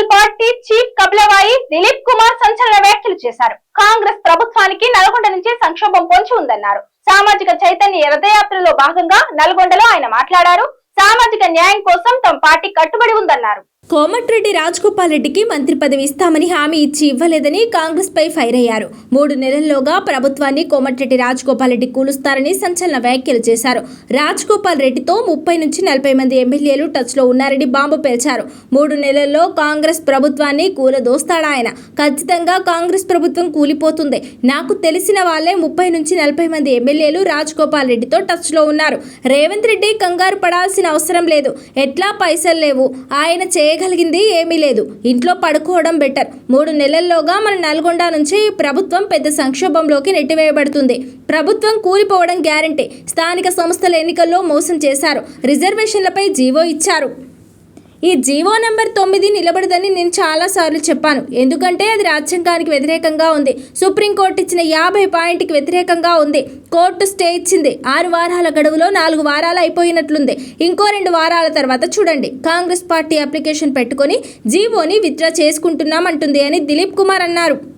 National party chief Kapilavayi Dilip Kumar సంచలన వ్యాఖ్యలు చేశారు. కాంగ్రెస్ ప్రభుత్వానికి నల్గొండ నుంచి సంక్షోభం పొంచి ఉందన్నారు. సామాజిక చైతన్య రథయాత్రలో భాగంగా నల్గొండలో ఆయన మాట్లాడారు. సామాజిక న్యాయం కోసం తమ పార్టీ కట్టుబడి ఉందన్నారు. కోమటిరెడ్డి రాజగోపాల్ రెడ్డికి మంత్రి పదవి ఇస్తామని హామీ ఇచ్చి ఇవ్వలేదని కాంగ్రెస్పై ఫైర్ అయ్యారు. మూడు నెలల్లోగా ప్రభుత్వాన్ని కోమటిరెడ్డి రాజగోపాల్ రెడ్డి కూలుస్తారని సంచలన వ్యాఖ్యలు చేశారు. రాజగోపాల్ రెడ్డితో ముప్పై నుంచి నలభై మంది ఎమ్మెల్యేలు టచ్లో ఉన్నారని బాంబు పేల్చారు. మూడు నెలల్లో కాంగ్రెస్ ప్రభుత్వాన్ని కూలదోస్తాడా ఆయన? ఖచ్చితంగా కాంగ్రెస్ ప్రభుత్వం కూలిపోతుంది. నాకు తెలిసిన వాళ్ళే ముప్పై నుంచి నలభై మంది ఎమ్మెల్యేలు రాజగోపాల్ రెడ్డితో టచ్లో ఉన్నారు. రేవంత్ రెడ్డి కంగారు పడాల్సిన అవసరం లేదు. ఎట్లా పైసలు లేవు? ఆయన చేయ చేయగలిగింది ఏమీ లేదు. ఇంట్లో పడుకోవడం బెటర్ మూడు నెలల్లోగా మన నల్గొండ నుంచి ప్రభుత్వం పెద్ద సంక్షోభంలోకి నెట్టివేయబడుతుంది. ప్రభుత్వం కూలిపోవడం గ్యారంటీ స్థానిక సంస్థల ఎన్నికల్లో మోసం చేశారు. రిజర్వేషన్లపై జీవో ఇచ్చారు. ఈ జీవో నెంబర్ తొమ్మిది నిలబడదని నేను చాలాసార్లు చెప్పాను. ఎందుకంటే అది రాజ్యాంగానికి వ్యతిరేకంగా ఉంది. సుప్రీంకోర్టు ఇచ్చిన యాభై పాయింట్కి వ్యతిరేకంగా ఉంది. కోర్టు స్టే ఇచ్చింది. ఆరు వారాల గడువులో నాలుగు వారాలు అయిపోయినట్లుంది. ఇంకో రెండు వారాల తర్వాత చూడండి. కాంగ్రెస్ పార్టీ అప్లికేషన్ పెట్టుకొని జీవోని విత్డ్రా చేసుకుంటున్నామంటుంది అని దిలీప్ కుమార్ అన్నారు.